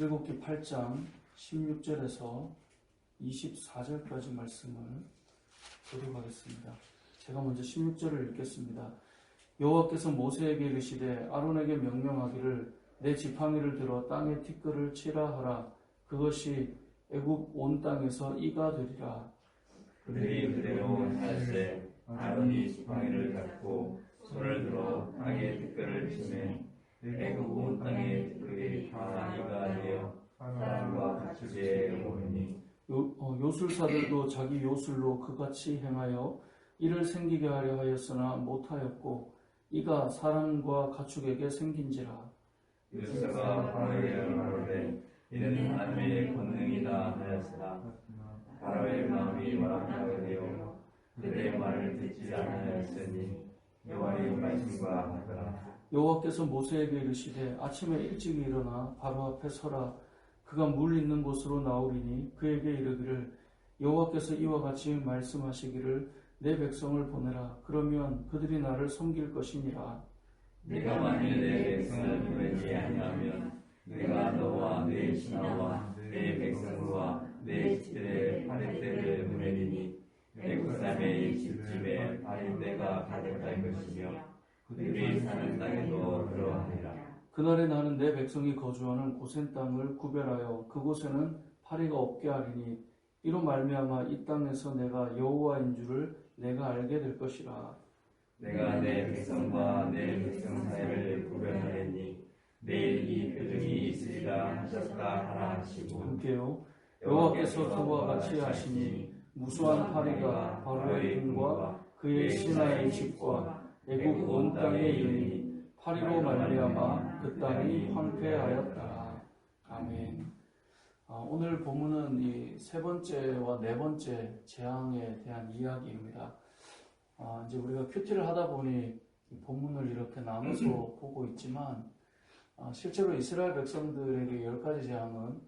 출애굽기 8장 16절에서 24절까지 말씀을 보도록 하겠습니다. 제가 먼저 16절을 읽겠습니다. 여호와께서 모세에게 이르시되 아론에게 명령하기를 내 지팡이를 들어 땅에 티끌을 치라 하라 그것이 애굽 온 땅에서 이가 되리라 그들이 그대로 할세 아론이 지팡이를 잡고 손을 들어 땅에 티끌을 치매 애굽 온 티끌이 다 이가 되어 사람과 가축에 오르니. 요, 어, 요술사들도 자기 요술로 그같이 행하여 이를 생기게 하려 하였으나 못하였고 이가 사람과 가축에게 생긴지라. 요새가 바로에게 말하되 이는 하나님의 권능이다 하였으나 바로의 마음이 완악하게 되어 그들의 말을 듣지 않았으니 여호와의 말씀과 같더라 여호와께서 모세에게 이르시되 아침에 일찍 일어나 바로 앞에 서라. 그가 물 있는 곳으로 나오리니 그에게 이르기를 여호와께서 이와 같이 말씀하시기를 내 백성을 보내라. 그러면 그들이 나를 섬길 것이니라. 네가 만일 내 백성을 보내지 아니하면 내가 너와 내 신하와 내 백성과 내 집들의 파리떼를 보내리니 애굽 사람의 집집에 파리떼가 가득할 것이며 그들이 사는 땅에도 그러하리라. 그날에 나는 내 백성이 거주하는 고센 땅을 구별하여 그곳에는 파리가 없게 하리니 이로 말미암아 이 땅에서 내가 여호와인 줄을 내가 알게 될 것이라. 내가 내 백성과 내 백성 사이를 구별하리니 내일 이 표적이 있으리라 하셨다 하라 하시고 함께요. 여호와께서 그와 같이 하시니 무수한 파리가 바로의 궁과 그의 신하의 집과 애굽 온 땅에 이르니 파리로 말미암아 그 땅이 황폐하였다. 아멘. 아, 오늘 본문은 이 세 번째와 네 번째 재앙에 대한 이야기입니다. 아, 이제 우리가 큐티를 하다 보니 이 본문을 이렇게 나눠서 보고 있지만 아, 실제로 이스라엘 백성들에게 열 가지 재앙은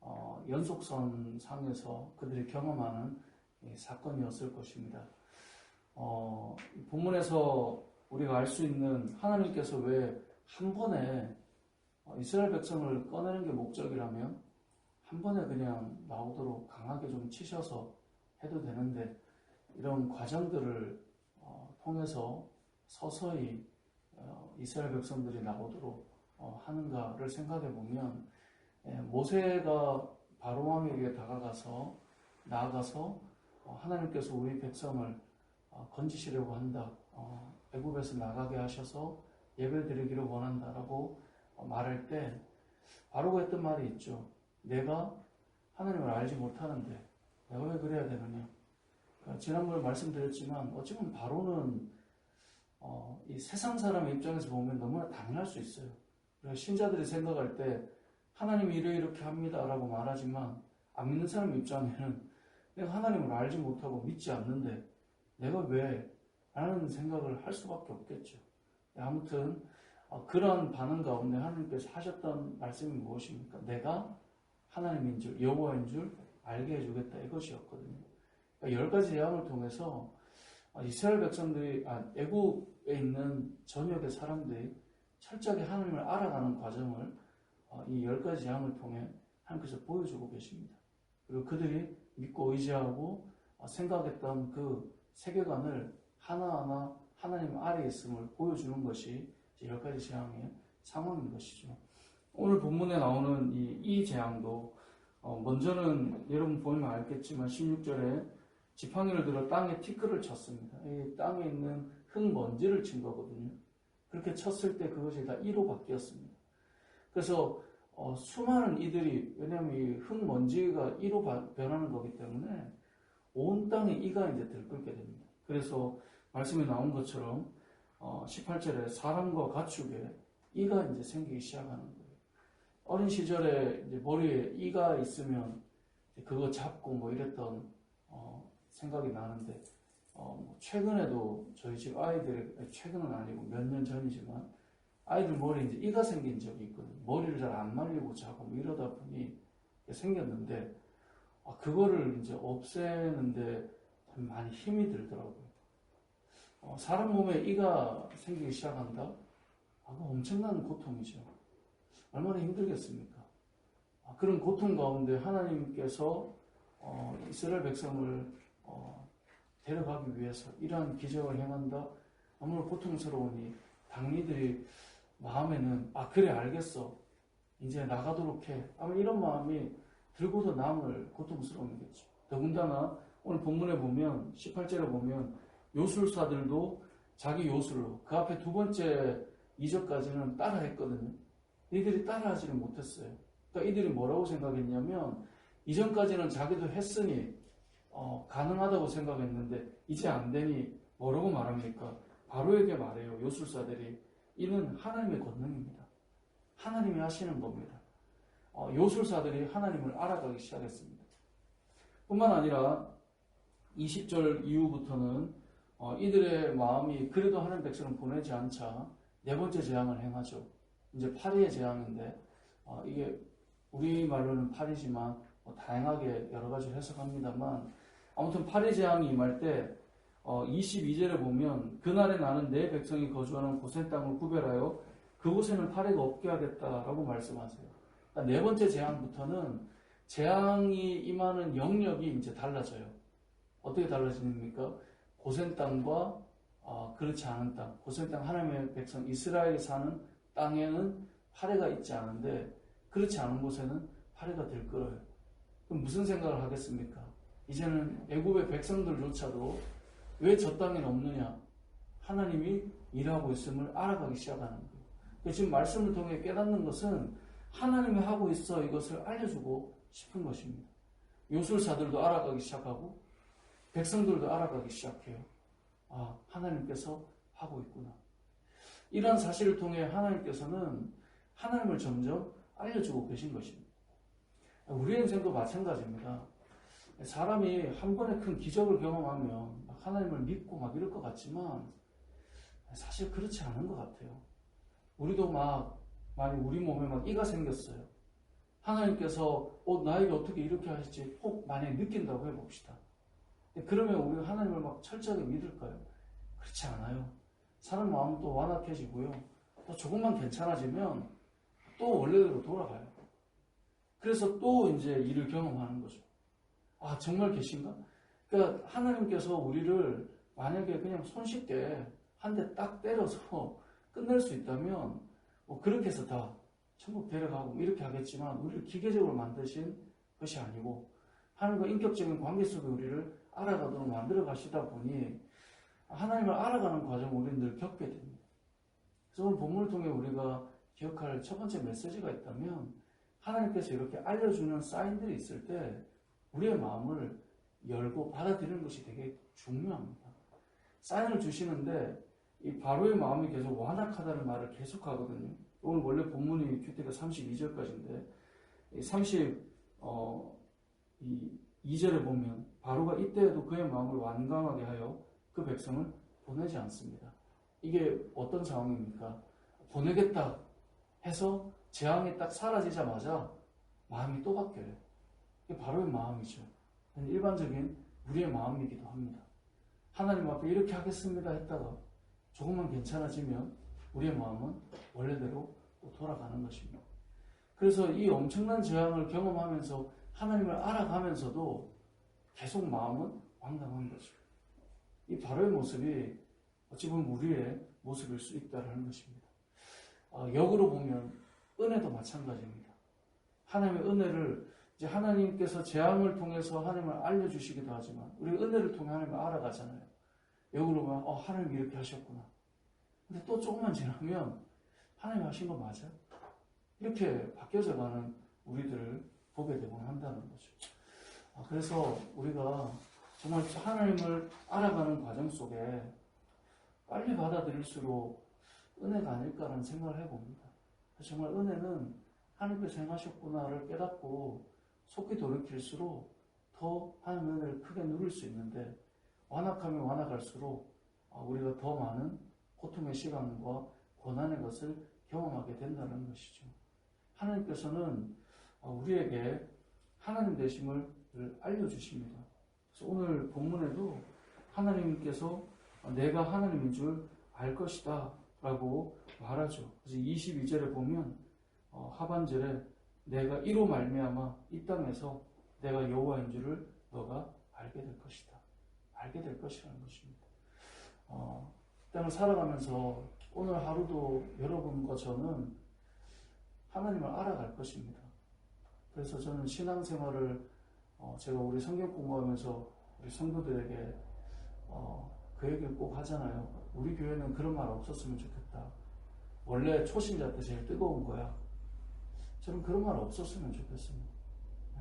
어, 연속선 상에서 그들이 경험하는 이 사건이었을 것입니다. 어, 이 본문에서 우리가 알 수 있는 하나님께서 왜 한 번에 어, 이스라엘 백성을 꺼내는 게 목적이라면 한 번에 그냥 나오도록 강하게 좀 치셔서 해도 되는데 이런 과정들을 어, 통해서 서서히 어, 이스라엘 백성들이 나오도록 어, 하는가를 생각해 보면 예, 모세가 바로 왕에게 다가가서 나아가서 어, 하나님께서 우리 백성을 어, 건지시려고 한다. 어, 애굽에서 나가게 하셔서 예배 드리기를 원한다라고 어, 말할 때 바로가 했던 말이 있죠. 내가 하나님을 알지 못하는데 내가 왜 그래야 되느냐. 그러니까 지난번에 말씀드렸지만 어찌 보면 바로는 어, 이 세상 사람의 입장에서 보면 너무나 당연할 수 있어요. 그래서 신자들이 생각할 때 하나님이 이래 이렇게 합니다라고 말하지만 안 믿는 사람 입장에는 내가 하나님을 알지 못하고 믿지 않는데 내가 왜? 라는 생각을 할 수밖에 없겠죠. 아무튼 어, 그런 반응 가운데 하나님께서 하셨던 말씀이 무엇입니까? 내가 하나님인 줄, 여호와인 줄 알게 해주겠다 이것이었거든요. 그러니까 열 가지 예언을 통해서 어, 이스라엘 백성들이 아, 애굽에 있는 전역의 사람들이 철저하게 하나님을 알아가는 과정을 어, 이열 가지 재앙을 통해 하나님께서 보여주고 계십니다. 그리고 그들이 믿고 의지하고 어, 생각했던 그 세계관을 하나하나 하나님 아래에 있음을 보여주는 것이 열 가지 재앙의 상황인 것이죠. 오늘 본문에 나오는 이, 이 재앙도 어, 먼저는 여러분 보면 알겠지만 16절에 지팡이를 들어 땅에 티끌을 쳤습니다. 이 땅에 있는 흙 먼지를 친 거거든요. 그렇게 쳤을 때 그것이 다 이로 바뀌었습니다. 그래서 어, 수많은 이들이 왜냐하면 이 흙 먼지가 이로 바- 변하는 거기 때문에 온 땅에 이가 이제 들끓게 됩니다. 그래서 말씀에 나온 것처럼 어, 18절에 사람과 가축에 이가 이제 생기기 시작하는 거예요. 어린 시절에 이제 머리에 이가 있으면 그거 잡고 뭐 이랬던 어, 생각이 나는데 어, 뭐 최근에도 저희 집 아이들의 최근은 아니고 몇 년 전이지만 아이들 머리에 이제 이가 생긴 적이 있거든요. 머리를 잘 안 말리고 자고 뭐 이러다 보니 생겼는데 아, 그거를 이제 없애는데 참 많이 힘이 들더라고요. 어, 사람 몸에 이가 생기기 시작한다? 엄청난 고통이죠. 얼마나 힘들겠습니까? 아, 그런 고통 가운데 하나님께서 어, 이스라엘 백성을 어, 데려가기 위해서 이러한 기적을 행한다. 아무리 고통스러우니 당리들이 마음에는 아 그래 알겠어 이제 나가도록 해 아마 이런 마음이 들고도 남을 고통스러움이겠죠. 더군다나 오늘 본문에 보면 18절에 보면 요술사들도 자기 요술로 그 앞에 두 번째 이절까지는 따라 했거든요. 이들이 따라 하지를 못했어요. 그러니까 이들이 뭐라고 생각했냐면 이전까지는 자기도 했으니 어, 가능하다고 생각했는데 이제 안 되니 뭐라고 말합니까? 바로에게 말해요. 요술사들이 이는 하나님의 권능입니다. 하나님이 하시는 겁니다. 어, 요술사들이 하나님을 알아가기 시작했습니다. 뿐만 아니라 20절 이후부터는 어, 이들의 마음이 그래도 하나님 백성을 보내지 않자 네 번째 재앙을 행하죠. 이제 파리의 재앙인데 어, 이게 우리 말로는 파리지만 뭐 다양하게 여러 가지 해석합니다만 아무튼 파리 재앙이 임할 때 어, 22절에 보면 그날에 나는 내 백성이 거주하는 고센 땅을 구별하여 그곳에는 파리가 없게 하겠다라고 말씀하세요. 그러니까 네 번째 재앙부터는 재앙이 임하는 영역이 이제 달라져요. 어떻게 달라집니까? 고센 땅과 어, 그렇지 않은 땅, 고센 땅 하나님의 백성 이스라엘이 사는 땅에는 파리가 있지 않은데 그렇지 않은 곳에는 파리가 들끓어요. 그럼 무슨 생각을 하겠습니까? 이제는 애굽의 백성들조차도 왜 저 땅엔 없느냐? 하나님이 일하고 있음을 알아가기 시작하는 거예요. 지금 말씀을 통해 깨닫는 것은 하나님이 하고 있어 이것을 알려주고 싶은 것입니다. 요술사들도 알아가기 시작하고 백성들도 알아가기 시작해요. 아, 하나님께서 하고 있구나. 이러한 사실을 통해 하나님께서는 하나님을 점점 알려주고 계신 것입니다. 우리 인생도 마찬가지입니다. 사람이 한 번에 큰 기적을 경험하면 하나님을 믿고 막 이럴 것 같지만 사실 그렇지 않은 것 같아요. 우리도 막 많이 우리 몸에 막 이가 생겼어요. 하나님께서 어, 나에게 어떻게 이렇게 하실지 혹 만약에 느낀다고 해봅시다. 그러면 우리가 하나님을 막 철저하게 믿을까요? 그렇지 않아요. 사람 마음도 완악해지고요. 또 조금만 괜찮아지면 또 원래대로 돌아가요. 그래서 또 이제 일을 경험하는 거죠. 아, 정말 계신가? 그러니까 하나님께서 우리를 만약에 그냥 손쉽게 한 대 딱 때려서 끝낼 수 있다면 뭐 그렇게 해서 다 천국 데려가고 뭐 이렇게 하겠지만 우리를 기계적으로 만드신 것이 아니고 하나님과 인격적인 관계 속에 우리를 알아가도록 만들어 가시다 보니 하나님을 알아가는 과정을 우리는 늘 겪게 됩니다. 그래서 오늘 본문을 통해 우리가 기억할 첫 번째 메시지가 있다면 하나님께서 이렇게 알려주는 사인들이 있을 때 우리의 마음을 열고 받아들이는 것이 되게 중요합니다. 사인을 주시는데 이 바로의 마음이 계속 완악하다는 말을 계속 하거든요. 오늘 원래 본문이 큐티가 32절까지인데 30, 어, 이 2절에 보면 바로가 이때에도 그의 마음을 완강하게 하여 그 백성을 보내지 않습니다. 이게 어떤 상황입니까? 보내겠다 해서 재앙이 딱 사라지자마자 마음이 또 바뀌어요. 이게 바로의 마음이죠. 일반적인 우리의 마음이기도 합니다. 하나님 앞에 이렇게 하겠습니다 했다가 조금만 괜찮아지면 우리의 마음은 원래대로 또 돌아가는 것입니다. 그래서 이 엄청난 재앙을 경험하면서 하나님을 알아가면서도 계속 마음은 완강한 거죠. 이 바로의 모습이 어찌 보면 우리의 모습일 수 있다는 것입니다. 어, 역으로 보면 은혜도 마찬가지입니다. 하나님의 은혜를 이제 하나님께서 재앙을 통해서 하나님을 알려주시기도 하지만 우리 은혜를 통해 하나님을 알아가잖아요. 역으로 보면 어, 하나님 이렇게 하셨구나. 근데 또 조금만 지나면 하나님 하신 거 맞아? 이렇게 바뀌어져 가는 우리들을 보게 되곤 한다는 거죠. 아, 그래서 우리가 정말 하나님을 알아가는 과정 속에 빨리 받아들일수록 은혜가 아닐까라는 생각을 해봅니다. 정말 은혜는 하나님께서 행하셨구나를 깨닫고 속히 돌이킬수록 더 하나님의 은혜를 크게 누릴 수 있는데 완악하면 완악할수록 아, 우리가 더 많은 고통의 시간과 고난의 것을 경험하게 된다는 것이죠. 하나님께서는 아, 우리에게 하나님 되심을 알려주십니다. 그래서 오늘 본문에도 하나님께서 내가 하나님인 줄 알 것이다 라고 말하죠. 그래서 22절에 보면 어, 하반절에 내가 이로 말미암아 이 땅에서 내가 여호와인 줄을 너가 알게 될 것이다. 알게 될 것이라는 것입니다. 어, 이 땅을 살아가면서 오늘 하루도 여러분과 저는 하나님을 알아갈 것입니다. 그래서 저는 신앙생활을 어, 제가 우리 성경 공부하면서 우리 성도들에게 어, 그 얘기를 꼭 하잖아요. 우리 교회는 그런 말 없었으면 좋겠다. 원래 초신자 때 제일 뜨거운 거야. 저는 그런 말 없었으면 좋겠습니다.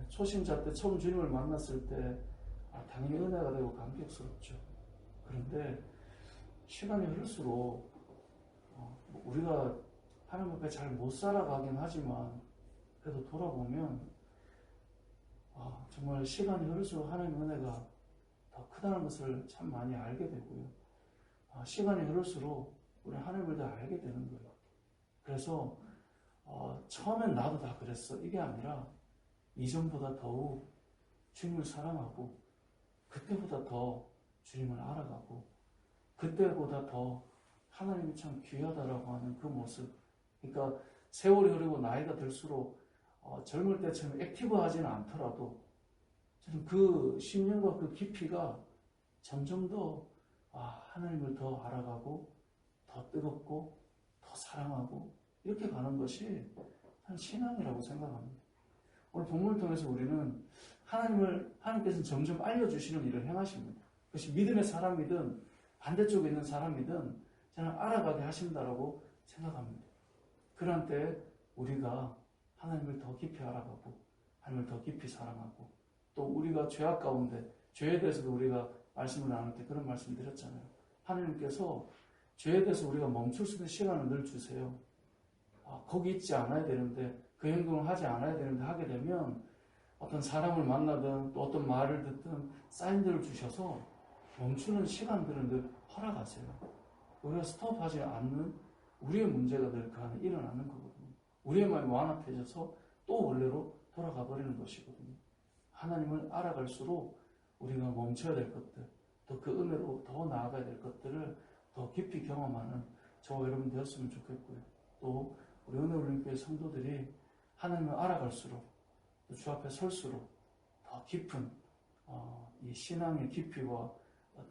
초신자 때 처음 주님을 만났을 때 아, 당연히 은혜가 되고 감격스럽죠. 그런데 시간이 흐를수록 어, 뭐 우리가 하나님 앞에 잘 못 살아가긴 하지만 그래도 돌아보면 아, 정말 시간이 흐를수록 하나님 은혜가 더 크다는 것을 참 많이 알게 되고요. 아, 시간이 흐를수록 우리 하나님을 더 알게 되는 거예요. 그래서 어, 처음엔 나도 다 그랬어. 이게 아니라 이전보다 더욱 주님을 사랑하고 그때보다 더 주님을 알아가고 그때보다 더 하나님이 참 귀하다라고 하는 그 모습. 그러니까 세월이 흐르고 나이가 들수록 어, 젊을 때처럼 액티브하지는 않더라도 저는 그 심령과 그 깊이가 점점 더 아, 하나님을 더 알아가고 더 뜨겁고 더 사랑하고 이렇게 가는 것이 한 신앙이라고 생각합니다. 오늘 본문을 통해서 우리는 하나님을 하나님께서는 점점 알려주시는 일을 행하십니다. 그것이 믿음의 사람이든 반대쪽에 있는 사람이든 저는 알아가게 하신다라고 생각합니다. 그런 때 우리가 하나님을 더 깊이 알아가고 하나님을 더 깊이 사랑하고 또 우리가 죄악 가운데 죄에 대해서도 우리가 말씀을 나눌 때 그런 말씀 드렸잖아요. 하나님께서 죄에 대해서 우리가 멈출 수 있는 시간을 늘 주세요. 아, 거기 있지 않아야 되는데 그 행동을 하지 않아야 되는데 하게 되면 어떤 사람을 만나든 또 어떤 말을 듣든 사인들을 주셔서 멈추는 시간들을 늘 허락하세요. 우리가 스톱하지 않는 우리의 문제가 늘 그 안에 일어나는 거거든요. 우리의 마음이 완합해져서 또 원래로 돌아가 버리는 것이거든요. 하나님을 알아갈수록 우리가 멈춰야 될 것들, 또 그 은혜로 더 나아가야 될 것들을 더 깊이 경험하는 저와 여러분 되었으면 좋겠고요. 또 우리 은혜 올림교회 성도들이 하나님을 알아갈수록 또주 앞에 설수록 더 깊은 어, 이 신앙의 깊이와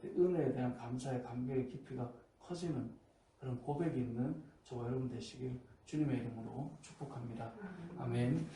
은혜에 대한 감사의 감격의 깊이가 커지는 그런 고백이 있는 저와 여러분 되시길 주님의 이름으로 축복합니다. 아멘.